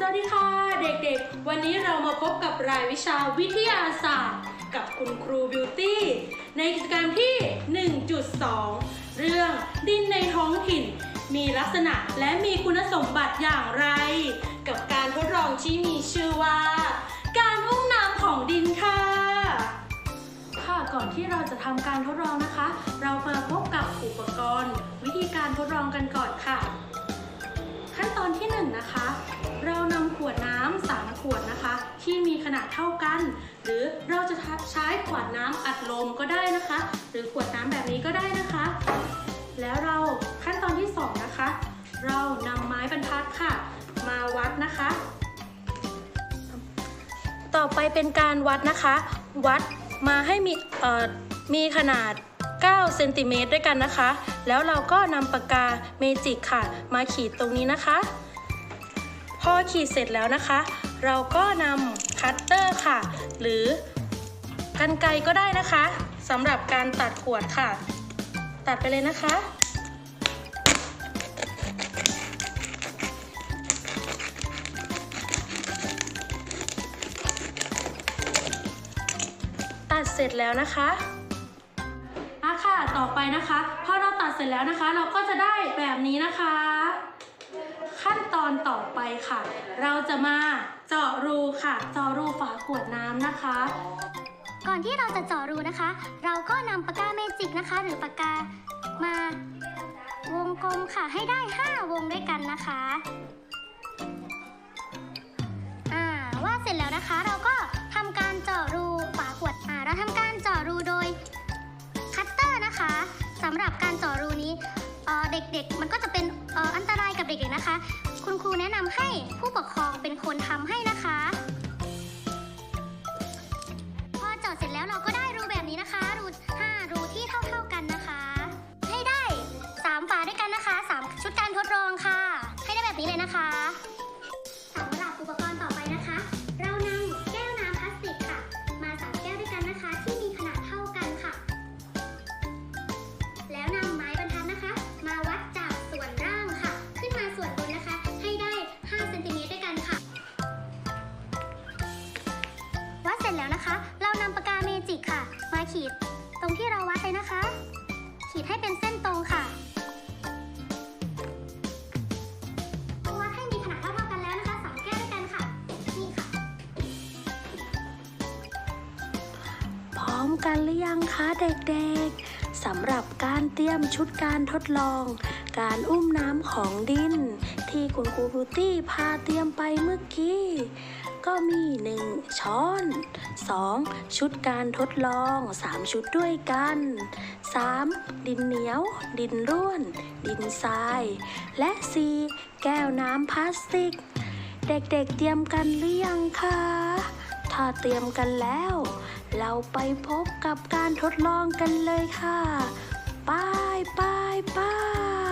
สวัสดีค่ะเด็กๆ วันนี้เรามาพบกับรายวิชาวิทยาศาสตร์ กับคุณครูบิวตี้ในกิจกรรมที่ 1.2 เรื่องดินในท้องถิ่น มีลักษณะและมีคุณสมบัติอย่างไร กับการทดลองที่มีชื่อว่า การอุ้มน้ำของดินค่ะ ค่ะก่อนที่เราจะทำการทดลองนะคะ เรามาพบกับอุปกรณ์ วิธีการทดลองกันก่อนค่ะ ขั้นตอนที่ 1นงนะคะ วดนะคะ ที่มีขนาดเท่ากัน หรือเราจะใช้ขวดน้ำอัดลมก็ได้นะคะ หรือขวดน้ำแบบนี้ก็ได้นะคะ แล้วเราขั้นตอนที่สองนะคะ เรานำไม้บรรทัดค่ะ มาวัดนะคะ ต่อไปเป็นการวัดนะคะ วัดมาให้มีมีขนาด9เซนติเมตรด้วยกันนะคะ แล้วเราก็นำปากกาเมจิกค่ะ มาขีดตรงนี้นะคะ พอขีดเสร็จแล้วนะคะ เราก็นำคัตเตอร์ค่ะ หรือกันไกรก็ได้นะคะสำหรับการตัดขวดค่ะ ตัดไปเลยนะคะ ตัดเสร็จแล้วนะคะอะค่ะ ต่อไปนะคะ พอเราตัดเสร็จแล้วนะคะ เราก็จะได้แบบนี้นะคะ อนต่อไปค่ะ เราจะมาเจาะรูค่ะ เจาะรูฝาขวดน้ำนะคะ ก่อนที่เราจะเจาะรูนะคะ เราก็นำปากกาเมจิกนะคะ หรือปากกามาวงกลมค่ะให้ได้ 5 วงด้วยกันนะคะอ่าวาเสร็จแล้วนะคะเราก็ทำการเจาะรูฝาขวดอ่าเราทำการเจาะรูโดยคัตเตอร์นะคะสำหรับการเจาะรูนี้เด็กๆ มันก็จะเป็นอันตรายกับเด็กๆนะคะ คุณครูแนะนำให้ผู้ปกครองเป็น จิกค่ะ มาขีด ตรงที่เราวัดเลยนะคะ ขีดให้เป็นเส้นตรงค่ะวัดให้มีขนาดเท่ากันแล้วนะคะสามแก้วด้วยกันค่ะนี่ค่ะพร้อมกันหรือยังคะเด็กๆสำหรับการเตรียมชุดการทดลอง การอุ้มน้ำของดิน ที่คุณครูบิวตี้พาเตรียมไปเมื่อ ก็มี 1 ช้อน 2 ชุดการทดลอง 3 ชุดด้วยกัน 3. ดินเหนียว ดินร่วน ดินทราย และ 4. แก้วน้ำพลาสติก เด็กๆเตรียมกันหรือยังคะ ถ้าเตรียมกันแล้ว เราไปพบกับการทดลองกันเลยค่ะ ป้ายป้ายป้าย